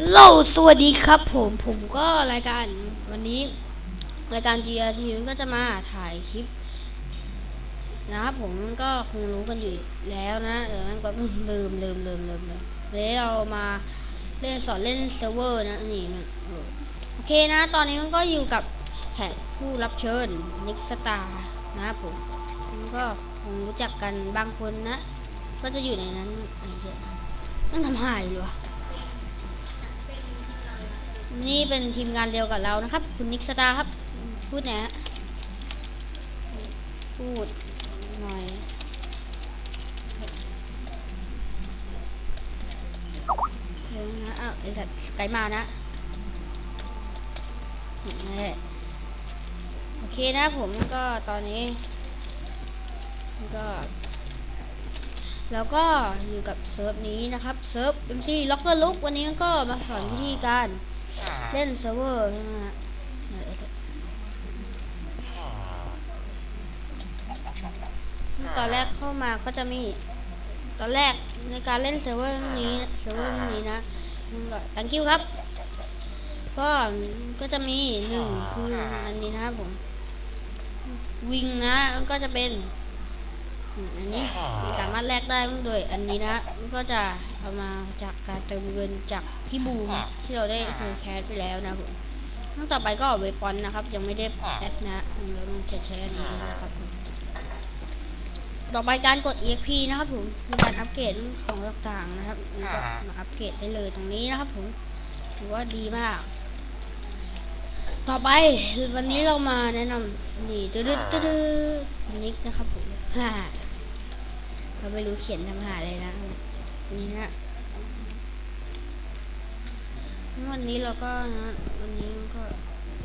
โลสวัสดีครับผมผมก็รายการวันนี้ รายการ GRT ก็จะมาถ่ายคลิปนะครับผมก็คงรู้กันอยู่แล้วนะเออมันก็ลืมลืมลืมลืมลืมเลยเรามาเล่นสอนเล่นเซิร์ฟเวอร์นะนี่มันเออโอเคนะ ตอนนี้มันก็อยู่กับแขกผู้รับเชิญนิกสตาร์นะครับผมมันก็คงรู้จักกันบางคนนะ ก็จะอยู่ในนั้นไอ้เหี้ยมันทำหายเลยวะ นี่เป็นทีมงานเดียวกับเรานะครับ คุณนิกสตาครับ พูดหนะฮะพูดหน่อยเดี๋ยวนะอ้าวไอ้สัตว์ไกลมานะโอเคนะผมก็ตอนนี้ก็แล้วก็อยู่กับเซิร์ฟนี้นะครับ เซิร์ฟ MC Locker Look วันนี้ก็มาสอนวิธีการ เล่นเซิร์ฟเวอร์ใช่ไหมฮะตอนแรกเข้ามาก็จะมี ตอนแรกในการเล่นเซิร์ฟเวอร์นี้เซิร์ฟเวอร์นี้นะมันก็ thank you ครับ ก็ก็จะมีหนึ่งคืออันนี้นะครับผม วิงนะมันก็จะเป็น อืมอันนี้สามารถแลกได้โดยอันนี้นะมันก็จะเอามาจากการเติมเงินจากพี่บูมที่เราได้เคยแคสไปแล้วนะผมตั้งต่อไปก็เวปอนนะครับ ยังไม่ได้แอดนะเราจะใช้อันนี้นะครับผมต่อไปการกด EXP นะครับผมมีการอัปเกรดของต่างๆนะครับมันก็มาอัปเกรดได้เลยตรงนี้นะครับผมถือว่าดีมากต่อไปวันนี้เรามาแนะนำนี่ตึ๊ดตึ๊ดตึ๊ดนิกนะครับผมฮ่า เราไม่รู้เขียนทำหาอะไรนะนี่นะวันนี้เราก็นะวันนี้ก็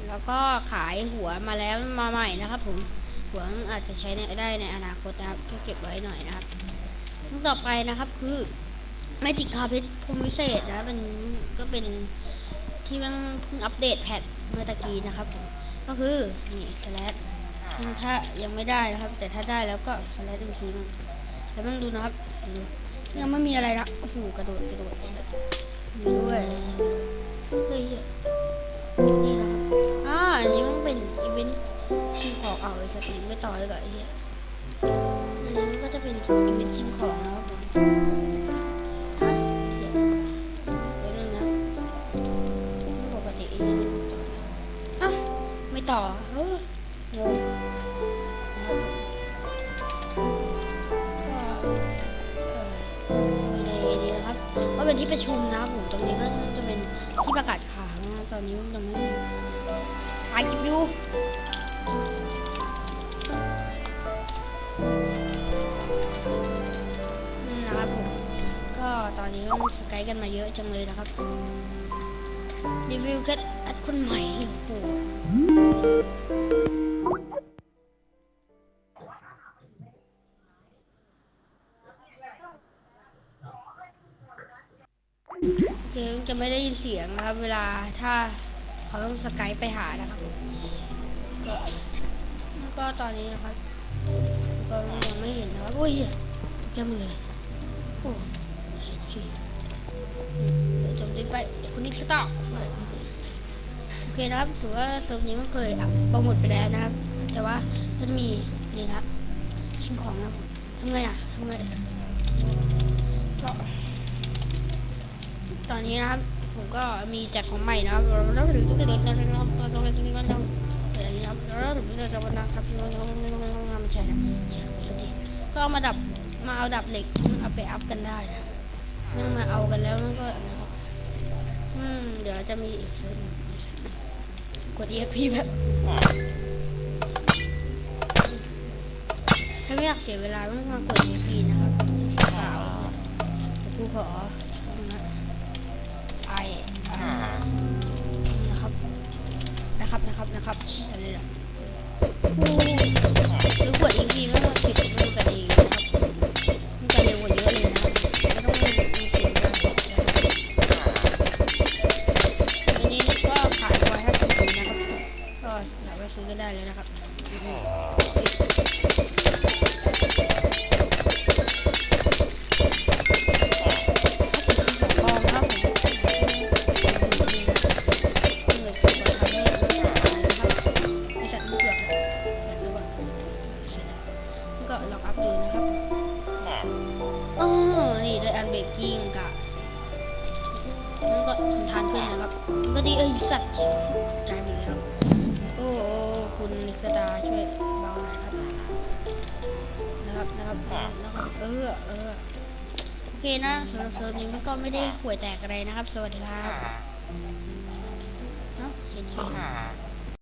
เราก็ขายหัวมาแล้วมาใหม่นะครับ ผมหัวอาจจะใช้ได้ในอนาคตนะครับก็เก็บไว้หน่อยนะครับต่อไปนะครับคือ Magic Carpet พรมวิเศษนะเป็นก็เป็นที่มันเพิ่งอัปเดตแพทเมื่อตะกี้นะครับผมก็คือนี่สแลดถ้ายังไม่ได้นะครับ แต่ถ้าได้แล้วก็สแลดอีกทีนึ งแล้วมันดูนะครับยังไม่มีอะไรนะโอ้โหกระโดดกระโดดด้วยเฮ้ยนี่นะอ่าอันนี้มันเป็นอีเวนต์ชิมของเอาไอ้สัตว์ไม่ต่อเลยกับไอ้เหี้ยอันนี้มันก็จะเป็นอีเวนต์ชิมของนะครับผมอะเดี๋ยวเดี๋ยวนึงนะปกติอะไม่ต่อเอองง เป็นที่ประชุมนะผมตรงนี้ก็จะเป็นที่ประกาศข่าวนะตอนนี้มันยังไม่ถ่ายคลิปอยู่นะครับผมก็ตอนนี้ก็สกายกันมาเยอะจังเลยนะครับรีวิวแค่อัดคนใหม่โอ้โห โอเคจะไม่ได้ยินเสียงนะครับ เวลาถ้าเขาต้องสกายไปหานะครับก็ตอนนี้นะครับก็ยังไม่เห็นนะครับอุ้ยเต็มเลยโอ้โอเคเดี๋ยวจมดินไปคุณนิกสต็อโอเคนะครับถือว่าเซิร์ฟนี้มันเคยอัพโปรโมทไปแล้วนะครับ แต่ว่าก็จะมีนี่นะครับชิ้นของนะทำไงอะทำไงก็ ตอนนี้นะครับ ผมก็มีแจกของใหม่นะครับแล้วถึงจะเดินนะครับเราต้องเล่นตรงนี้ก็ต้องเดี๋ยวนี้ครับแล้วถึงจะจะวันนะครับเราต้องทำใช่นะสวัสดีก็เอามาดับมาเอาดับเหล็กเอาไปอัพกันได้นะไม่มาเอากันแล้วมันก็อืมเดี๋ยวจะมีอีกเซิร์ฟหนึ่งกด EXP แบบถ้าไม่อยากเสียเวลาไม่ต้องมากด EXP นะครับเปล่ากูขอ อ่านะครับ นะครับนะครับนะครับอะไรยล่ะโอ้ยหรือขวดอีกทีไม่หมดสิบ มันก็ทนทานขึ้นนะครับมันก็ดีเอ้ยสัตว์ใจไปเลยครับโอ้โอ้คุณลิสดาช่วยเบาหน่อยครับ นะครับนะครับนะครับเออเออโอเคนะสำหรับเซิร์ฟนี้มันก็ไม่ได้ห่วยแตกอะไรนะครับ สวัสดีครับเนาะเขียนเขียน